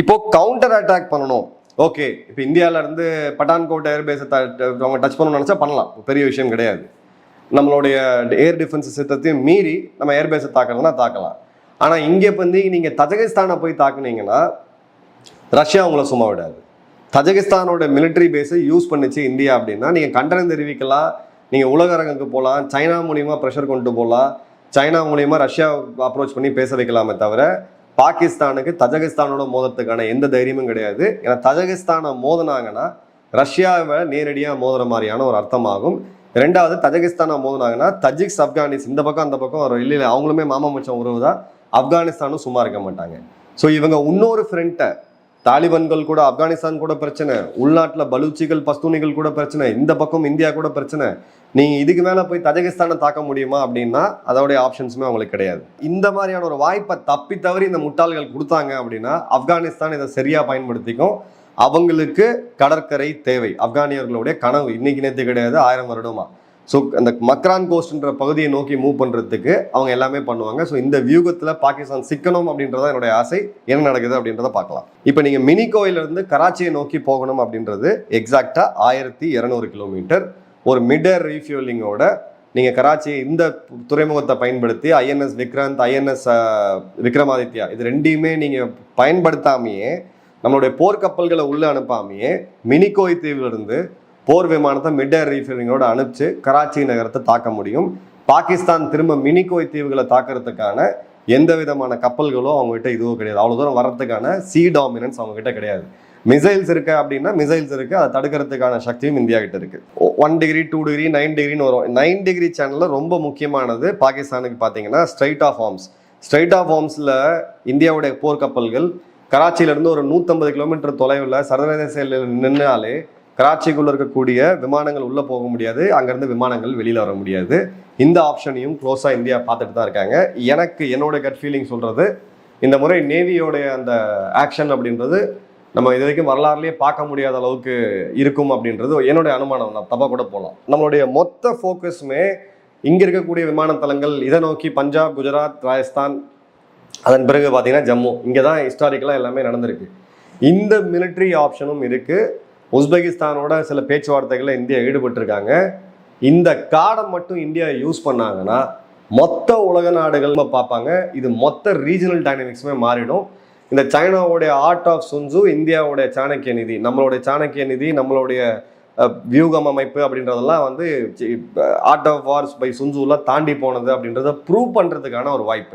இப்போ counter attack பண்ணணும். Okay இப்போ இந்தியால இருந்து பட்டான்கோட் ஏர்பேஸை அவங்க டச் பண்ணணும்னு நினச்சா பண்ணலாம். பெரிய விஷயம் கிடையாது. நம்மளுடைய ஏர் டிஃபென்ஸ் சித்தத்தையும் மீறி நம்ம ஏர்பேஸை தாக்கணும்னா தாக்கலாம். ஆனால் இங்கே வந்து நீங்கள் தஜகிஸ்தானை போய் தாக்குனீங்கன்னா ரஷ்யா உங்களை சும்மா விடாது. தஜகிஸ்தானோட மிலிட்ரி பேஸை யூஸ் பண்ணுச்சு இந்தியா அப்படின்னா நீங்கள் கண்டனம் தெரிவிக்கலாம். நீங்கள் உலக அரங்குக்கு போகலாம் சைனா மூலியமாக ப்ரெஷர் கொண்டு போகலாம் சைனா மூலியமாக ரஷ்யா அப்ரோச் பண்ணி பேச வைக்கலாமே தவிர பாகிஸ்தானுக்கு தஜகிஸ்தானோட மோதுறதுக்கான எந்த தைரியமும் கிடையாது. ஏன்னா தஜகிஸ்தானை மோதினாங்கன்னா ரஷ்யாவை நேரடியாக மோதுற மாதிரியான ஒரு அர்த்தமாகும். ரெண்டாவது தஜகிஸ்தானை மோதினாங்கன்னா தஜிக்ஸ் ஆப்கானிஸ் இந்த பக்கம் அந்த பக்கம் ஒரு இல்லை அவங்களுமே மாமா மச்சம் உறவு தான் ஆப்கானிஸ்தானும் சும்மா இருக்க மாட்டாங்க. ஸோ இவங்க இன்னொரு ஃப்ரெண்ட்டை தாலிபான்கள் கூட ஆப்கானிஸ்தான் கூட பிரச்சனை உள்நாட்டில் பலூச்சிகள் பஸ்தூனிகள் கூட பிரச்சனை இந்த பக்கம் இந்தியா கூட பிரச்சனை. நீங்கள் இதுக்கு மேலே போய் தஜகிஸ்தானை தாக்க முடியுமா அப்படின்னா அதோடைய ஆப்ஷன்ஸுமே அவங்களுக்கு கிடையாது. இந்த மாதிரியான ஒரு வாய்ப்பை தப்பி தவறி இந்த முட்டாள்கள் கொடுத்தாங்க அப்படின்னா ஆப்கானிஸ்தான் இதை சரியாக பயன்படுத்திக்கும். அவங்களுக்கு கடற்கரை தேவை. ஆப்கானியர்களுடைய கனவு இன்னைக்கு நேற்று கிடையாது ஆயிரம் வருடமா. ஸோ அந்த மக்ரான் கோஸ்ட்ன்ற பகுதியை நோக்கி மூவ் பண்ணுறதுக்கு அவங்க எல்லாமே பண்ணுவாங்க. ஸோ இந்த வியூகத்தில் பாகிஸ்தான் சிக்கணும் அப்படின்றத என்னுடைய ஆசை. என்ன நடக்குது அப்படின்றத பார்க்கலாம். இப்போ நீங்கள் மினி கோயிலிருந்து கராச்சியை நோக்கி போகணும் அப்படின்றது எக்ஸாக்டாக ஆயிரத்தி இரநூறு கிலோமீட்டர் ஒரு மிட் ஏர் ரீஃபியூலிங்கோட நீங்கள் கராச்சி இந்த துறைமுகத்தை பயன்படுத்தி ஐஎன்எஸ் விக்ராந்த் ஐஎன்எஸ் விக்ரமாதித்யா இது ரெண்டையுமே நீங்கள் பயன்படுத்தாமையே நம்மளுடைய போர்க்கப்பல்களை உள்ளே அனுப்பாமையே மினிகோய் தீவிலிருந்து போர் விமானத்தை மிட் ஏர் ரீஃபில்லிங்கோடு அனுப்பிச்சு கராச்சி நகரத்தை தாக்க முடியும். பாகிஸ்தான் திரும்ப மினிகோய் தீவுகளை தாக்குறதுக்கான எந்த விதமான கப்பல்களோ அவங்ககிட்ட இதுவும் கிடையாது. அவ்வளோ தூரம் வர்றதுக்கான சி டாமினன்ஸ் அவங்ககிட்ட கிடையாது. மிசைல்ஸ் இருக்கு அப்படின்னா மிசைல்ஸ் இருக்கு. அதை தடுக்கிறதுக்கான சக்தியும் இந்தியா கிட்ட இருக்கு. One degree two degree nine டிகிரின்னு வரும். நைன் டிகிரி சேனல்ல ரொம்ப முக்கியமானது பாகிஸ்தானுக்கு பார்த்தீங்கன்னா strait of Hormuz strait of ஹார்ம்ஸில் இந்தியாவுடைய போர்க்கப்பல்கள் கராச்சியிலேருந்து ஒரு நூற்றம்பது கிலோமீட்டர் தொலைவில் சர்வதேச எல்லையில் நின்னாலே கராச்சிக்குள்ள இருக்கக்கூடிய விமானங்கள் உள்ள போக முடியாது. அங்கேருந்து விமானங்கள் வெளியில் வர முடியாது. இந்த ஆப்ஷனையும் க்ளோஸாக இந்தியா பார்த்துட்டு தான் இருக்காங்க. எனக்கு என்னோட கட் ஃபீலிங் சொல்றது இந்த முறை நேவியோடைய அந்த ஆக்ஷன் அப்படின்றது நம்ம இது வரைக்கும் வரலாறுலேயே பார்க்க முடியாத அளவுக்கு இருக்கும் அப்படின்றது என்னுடைய அனுமானம் நான் தப்பாக கூட போகலாம் நம்மளுடைய மொத்த ஃபோக்கஸுமே இங்கே இருக்கக்கூடிய விமான தளங்கள் இதை நோக்கி பஞ்சாப் குஜராத் ராஜஸ்தான் அதன் பிறகு பார்த்தீங்கன்னா ஜம்மு. இங்கே தான் ஹிஸ்டாரிக்கலாக எல்லாமே நடந்திருக்கு. இந்த மிலிட்ரி ஆப்ஷனும் இருக்குது உஸ்பெகிஸ்தானோட சில பேச்சுவார்த்தைகளில் இந்தியா ஈடுபட்டிருக்காங்க. இந்த கார்டை மட்டும் இந்தியா யூஸ் பண்ணாங்கன்னா மொத்த உலக நாடுகள் பார்ப்பாங்க. இது மொத்த ரீஜனல் டைனமிக்ஸுமே மாறிடும். இந்த சைனாவுடைய ஆர்ட் ஆஃப் சுன்சு இந்தியாவுடைய சாணக்கிய நிதி நம்மளுடைய சாணக்கிய நிதி நம்மளுடைய வியூகம் அமைப்பு அப்படின்றதெல்லாம் வந்து ஆர்ட் ஆஃப் வார்ஸ் பை சுன்சுலாம் தாண்டி போனது அப்படின்றத ப்ரூவ் பண்ணுறதுக்கான ஒரு வாய்ப்பு.